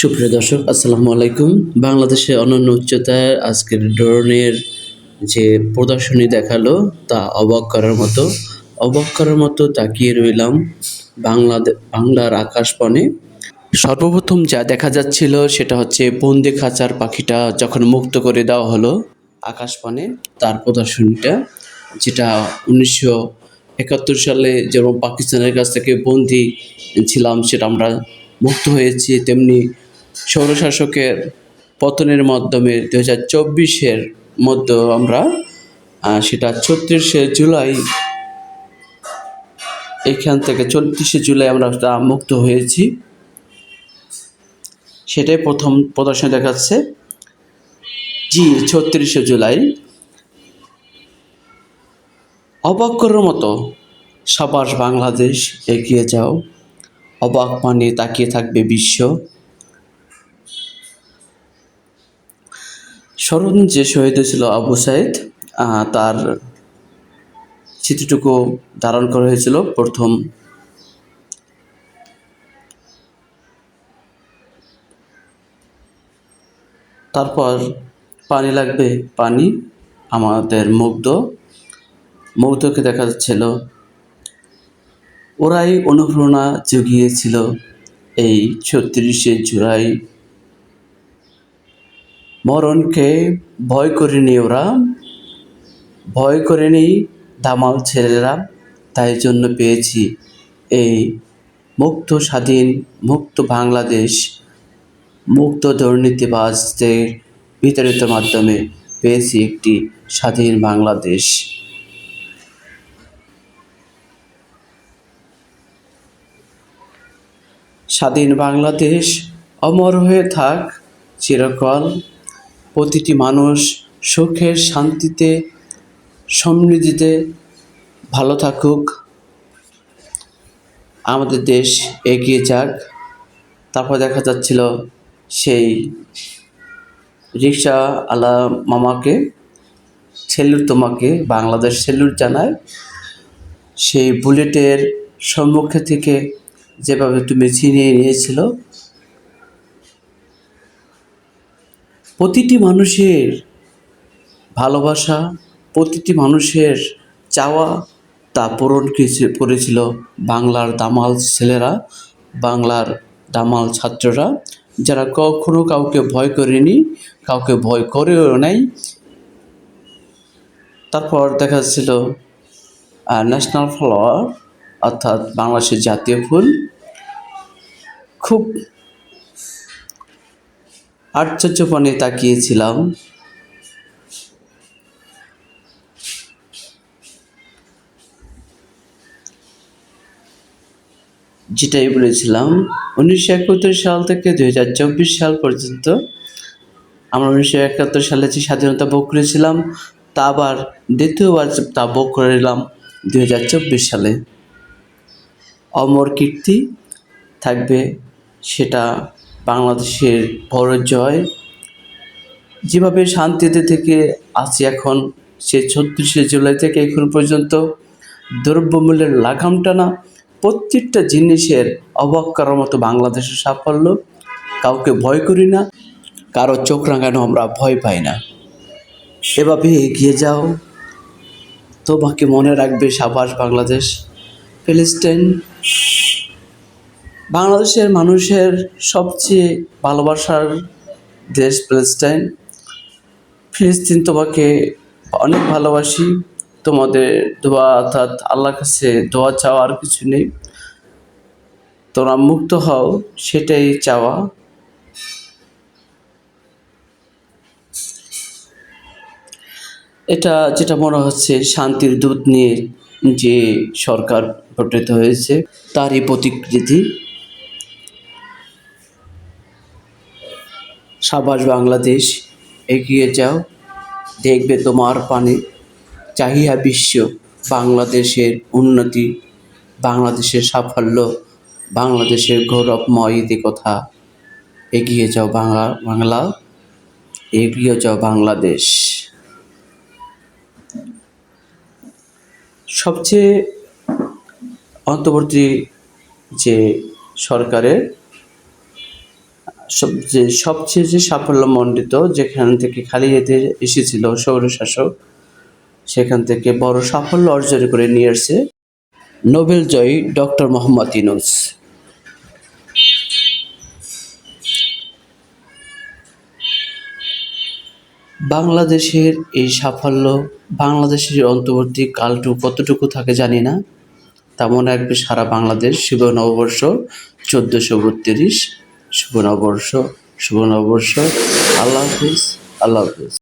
সুপ্রিয় দর্শক, আসসালামু আলাইকুম। বাংলাদেশে অনন্য উচ্চতায় আজকের ড্রোনের যে প্রদর্শনী দেখাল, তা অবাক করার মতো। অবাক করার মতো তাকিয়ে রইলাম বাংলাদেশ বাংলার আকাশপণে। সর্বপ্রথম যা দেখা যাচ্ছিল, সেটা হচ্ছে বন্দি খাঁচার পাখিটা যখন মুক্ত করে দেওয়া হলো আকাশপণে, তার প্রদর্শনীটা, যেটা উনিশশো একাত্তর সালে যেমন পাকিস্তানের কাছ থেকে বন্দি ছিলাম, সেটা আমরা মুক্ত হয়েছি, তেমনি স্বৈরশাসকের পতনের মাধ্যমে দু হাজার চব্বিশের মধ্যে আমরা সেটা ছত্রিশে জুলাই, এখান থেকে চৌত্রিশে জুলাই আমরা মুক্ত হয়েছি। সেটাই প্রথম প্রদর্শনী দেখাচ্ছে। জি, ছত্রিশে জুলাই। অবাক করার মতো সাবাস বাংলাদেশ এগিয়ে যাও। অবাক মানে তাকিয়ে থাকবে বিশ্ব। স্মরণ যে শহীদ ছিল আবু সাইদ তার চিত্রটুকু ধারণ করা হয়েছিল প্রথম। তারপর পানি লাগবে, পানি আমাদের মুগ্ধ। মুগ্ধকে দেখা যাচ্ছিল। ওরাই অনুপ্রেরণা জুগিয়েছিল এই ছত্রিশে জুলাই মরণকে ভয় করেনি ওরা, ভয় করেনি দামাল ছেলেরা তাই জন্য পেয়েছি এই মুক্ত স্বাধীন, মুক্ত বাংলাদেশ, মুক্ত দুর্নীতিবাজদের বিতাড়িত মাধ্যমে পেয়েছি একটি স্বাধীন বাংলাদেশ। স্বাধীন বাংলাদেশ অমর হয়ে থাক চিরকাল। প্রতিটি মানুষ সুখের শান্তিতে, সমৃদ্ধিতে ভালো থাকুক। আমাদের দেশ এগিয়ে যাক। তারপর দেখা যাচ্ছিল সেই রিক্সা আলা মামাকে সেলুট তোমাকে, বাংলাদেশ সেলুট জানায়। সেই বুলেটের সম্মুখে থেকে যেভাবে তুমি ছিনিয়ে নিয়েছিল প্রতিটি মানুষের ভালোবাসা, প্রতিটি মানুষের চাওয়া তা পূরণ করেছিল বাংলার দামাল ছেলেরা, বাংলার দামাল ছাত্ররা, যারা কখনো কাউকে ভয় করেনি, কাউকে ভয় করেও নাই। তারপর দেখা যাচ্ছিল ন্যাশনাল ফ্লাওয়ার অর্থাৎ বাংলাদেশের জাতীয় ফুল। খুব আশ্চর্যপণে তাকিয়েছিলাম। যেটাই বলেছিলাম, উনিশশো একাত্তর সাল থেকে দুই হাজার চব্বিশ সাল পর্যন্ত আমরা উনিশশো একাত্তর সালে যে স্বাধীনতা ভোগ করেছিলাম, তা আবার দ্বিতীয়বার তা ভোগ করে নিলাম দুই হাজার চব্বিশ সালে। অমর কীর্তি থাকবে সেটা বাংলাদেশের বড় জয়। যেভাবে শান্তিতে থেকে আছি এখন, সে ছত্রিশে জুলাই থেকে এখন পর্যন্ত দ্রব্যমূল্যের লাগাম টানা প্রত্যেকটা জিনিসের অবাক করার মতো বাংলাদেশের সাফল্য, কাউকে ভয় করি না, কারও চোখ রাঙানো আমরা ভয় পাই না। এভাবে এগিয়ে যাও। তোমাকে মনে রাখবে সাবাস বাংলাদেশ, ফিলিস্তিন। বাংলাদেশের মানুষের সবচেয়ে ভালোবাসার দেশ ফিলিস্তিন। ফিলিস্তিন তোমাকে অনেক ভালোবাসি। তোমাদের দোয়া, অর্থাৎ আল্লাহর কাছে দোয়া চাওয়া আর কিছু নেই। তোমরা মুক্ত হও, সেটাই চাওয়া। এটা যেটা মনে হচ্ছে শান্তির দূত নিয়ে যে সরকার গঠিত হয়েছে, তারই প্রতিকৃতি। সাবাস বাংলাদেশ, এগিয়ে যাও। দেখবে তোমার পানে চাহিয়া বিশ্ব বাংলাদেশের উন্নতি, বাংলাদেশের সাফল্য, বাংলাদেশের গৌরবময় কথা এগিয়ে যাও বাংলা বাংলা, এগিয়ে যাও বাংলাদেশ। সবচেয়ে অন্তর্বর্তী যে সরকারের সবচেয়ে সবচেয়ে যে সাফল্যমণ্ডিত যেখান থেকে খালি হাতে এসেছিল সৌরশাসক, সেখান থেকে বড় সাফল্য অর্জন করে নিয়ে আসছে নোবেল জয়ী ডক্টর মোহাম্মদ ইউনুস। বাংলাদেশের এই সাফল্য, বাংলাদেশের অন্তর্বর্তী কালটু কতটুকু থাকে জানি না তেমন রাখবে সারা বাংলাদেশ, শুভ নববর্ষ চোদ্দোশো বত্রিশ। শুভ নববর্ষ শুভ নববর্ষ আল্লাহ হাফিজ আল্লাহ হাফিজ।